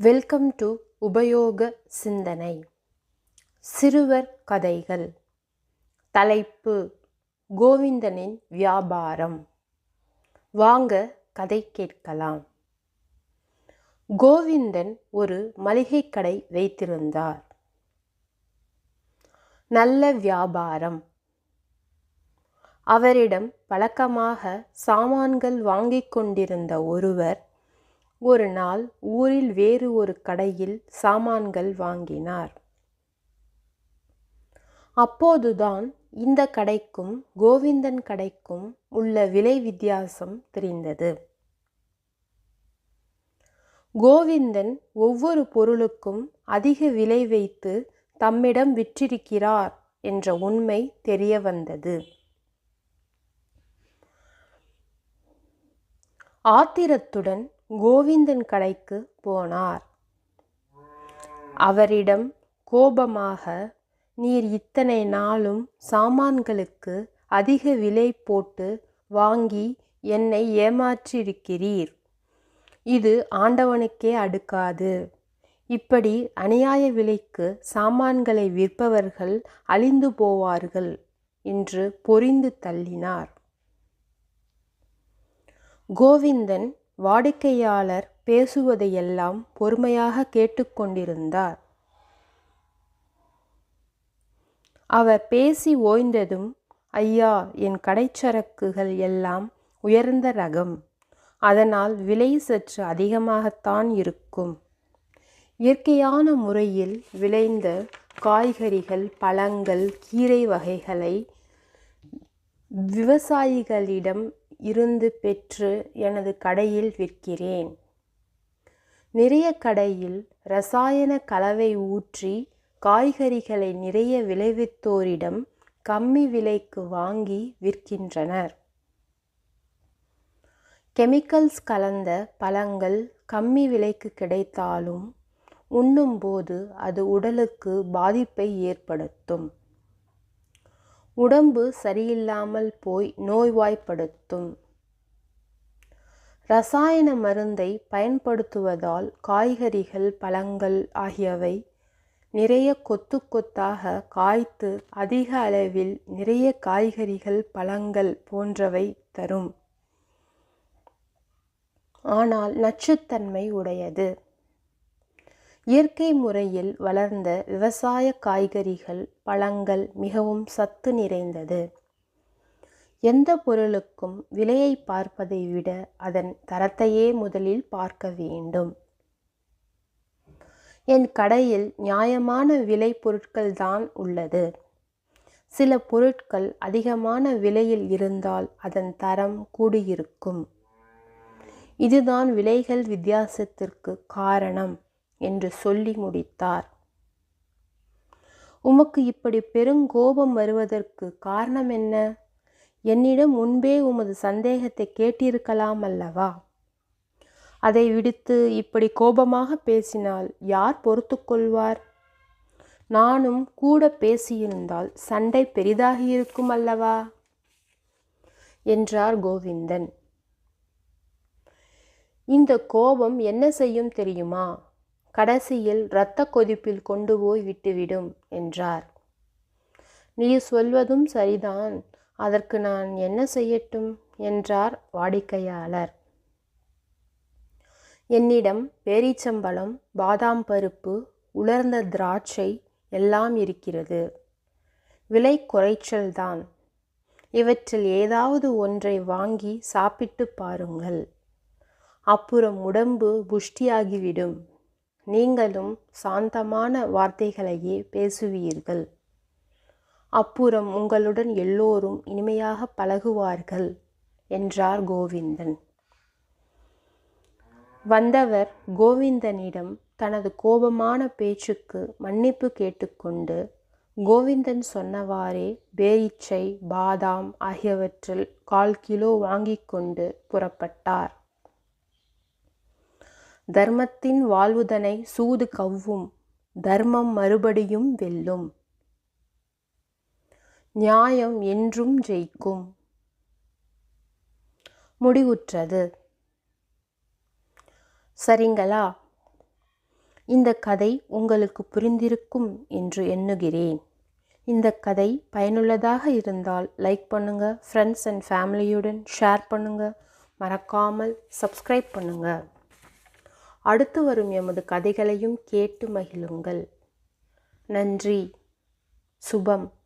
Welcome to உபயோக சிந்தனை. சிறுவர் கதைகள். தலைப்பு கோவிந்தனின் வியாபாரம். வாங்க கதை கேட்கலாம். கோவிந்தன் ஒரு மளிகை கடை வைத்திருந்தார். நல்ல வியாபாரம். அவரிடம் பழக்கமாக சாமான்கள் வாங்கிக் கொண்டிருந்த ஒருவர் ஒரு நாள் ஊரில் வேறு ஒரு கடையில் சாமான்கள் வாங்கினார். அப்போதுதான் இந்த கடைக்கும் கோவிந்தன் கடைக்கும் உள்ள விலை வித்தியாசம் தெரிந்தது. கோவிந்தன் ஒவ்வொரு பொருளுக்கும் அதிக விலை வைத்து தம்மிடம் விற்றிருக்கிறார் என்ற உண்மை தெரிய வந்தது. ஆத்திரத்துடன் கோவிந்தன் கடைக்கு போனார். அவரிடம் கோபமாக நீர் இத்தனை நாளும் சாமான்களுக்கு அதிக விலை போட்டு வாங்கி என்னை ஏமாற்றியிருக்கிறீர். இது ஆண்டவனுக்கே அடுக்காது. இப்படி அநியாய விலைக்கு சாமான்களை விற்பவர்கள் அழிந்து போவார்கள் என்று பொறிந்து தள்ளினார். கோவிந்தன் வாடிக்கையாளர் பேசுவதையெல்லாம் பொறுமையாக கேட்டுக்கொண்டிருந்தார். அவர் பேசி ஓய்ந்ததும் ஐயா என் கடைச்சரக்குகள் எல்லாம் உயர்ந்த ரகம். அதனால் விலை சற்று அதிகமாகத்தான் இருக்கும். இயற்கையான முறையில் விளைந்த காய்கறிகள் பழங்கள் கீரை வகைகளை விவசாயிகளிடம் இருந்து பெற்று எனது கடையில் விற்கிறேன். நிறைய கடையில் ரசாயன கலவை ஊற்றி காய்கறிகளை நிறைய விளைவித்தோரிடம் கம்மி விலைக்கு வாங்கி விற்கின்றனர். கெமிக்கல்ஸ் கலந்த பழங்கள் கம்மி விலைக்கு கிடைத்தாலும் உண்ணும்போது அது உடலுக்கு பாதிப்பை ஏற்படுத்தும். உடம்பு சரியில்லாமல் போய் நோய்வாய்ப்படுத்தும். ரசாயன மருந்தை பயன்படுத்துவதால் காய்கறிகள் பழங்கள் ஆகியவை நிறைய கொத்து கொத்தாக காய்த்து அதிக அளவில் நிறைய காய்கறிகள் பழங்கள் போன்றவை தரும். ஆனால் நச்சுத்தன்மை உடையது. இயற்கை முறையில் வளர்ந்த விவசாய காய்கறிகள் பழங்கள் மிகவும் சத்து நிறைந்தது. எந்த பொருளுக்கும் விலையை பார்ப்பதை விட அதன் தரத்தையே முதலில் பார்க்க வேண்டும். என் கடையில் நியாயமான விலை பொருட்கள் தான் உள்ளது. சில பொருட்கள் அதிகமான விலையில் இருந்தால் அதன் தரம் கூடியிருக்கும். இதுதான் விலைகள் வித்தியாசத்திற்கு காரணம். என்று சொல்லி முடித்தார். உமக்கு இப்படி பெருங்கோபம் வருவதற்கு காரணம் என்ன? என்னிடம் முன்பே உமது சந்தேகத்தை கேட்டிருக்கலாம் அல்லவா? அதை விடுத்து இப்படி கோபமாக பேசினால் யார் பொறுத்து கொள்வார்? நானும் கூட பேசியிருந்தால் சண்டை பெரிதாகியிருக்கும் அல்லவா? என்றார் கோவிந்தன். இந்த கோபம் என்ன செய்யும் தெரியுமா? கடைசியில் இரத்த கொதிப்பில் கொண்டு போய் விட்டுவிடும் என்றார். நீ சொல்வதும் சரிதான். அதற்கு நான் என்ன செய்யட்டும்? என்றார் வாடிக்கையாளர். என்னிடம் பேரீச்சம்பழம் பாதாம் பருப்பு உலர்ந்த திராட்சை எல்லாம் இருக்கிறது. விலை குறைச்சல்தான் இவற்றில் ஏதாவது ஒன்றை வாங்கி சாப்பிட்டு பாருங்கள். அப்புறம் உடம்பு புஷ்டியாகிவிடும். நீங்களும் சாந்தமான வார்த்தைகளையே பேசுவீர்கள். அப்புறம் உங்களுடன் எல்லோரும் இனிமையாக பழகுவார்கள் என்றார் கோவிந்தன். வந்தவர் கோவிந்தனிடம் தனது கோபமான பேச்சுக்கு மன்னிப்பு கேட்டுக்கொண்டு கோவிந்தன் சொன்னவாறே பேரிச்சை பாதாம் ஆகியவற்றில் கால் கிலோ வாங்கிக் கொண்டு புறப்பட்டார். தர்மத்தின் வாழ்வுதனை சூது கவ்வும் தர்மம் மறுபடியும் வெல்லும். நியாயம் என்றும் ஜெயிக்கும். முடிவுற்றது. சரிங்களா? இந்த கதை உங்களுக்கு புரிந்திருக்கும் என்று எண்ணுகிறேன். இந்த கதை பயனுள்ளதாக இருந்தால் லைக் பண்ணுங்க ஃப்ரெண்ட்ஸ் அண்ட் ஃபேமிலியுடன் ஷேர் பண்ணுங்க. மறக்காமல் சப்ஸ்கிரைப் பண்ணுங்கள் அடுத்து வரும் எமது கதைகளையும் கேட்டு மகிழுங்கள். நன்றி. சுபம்.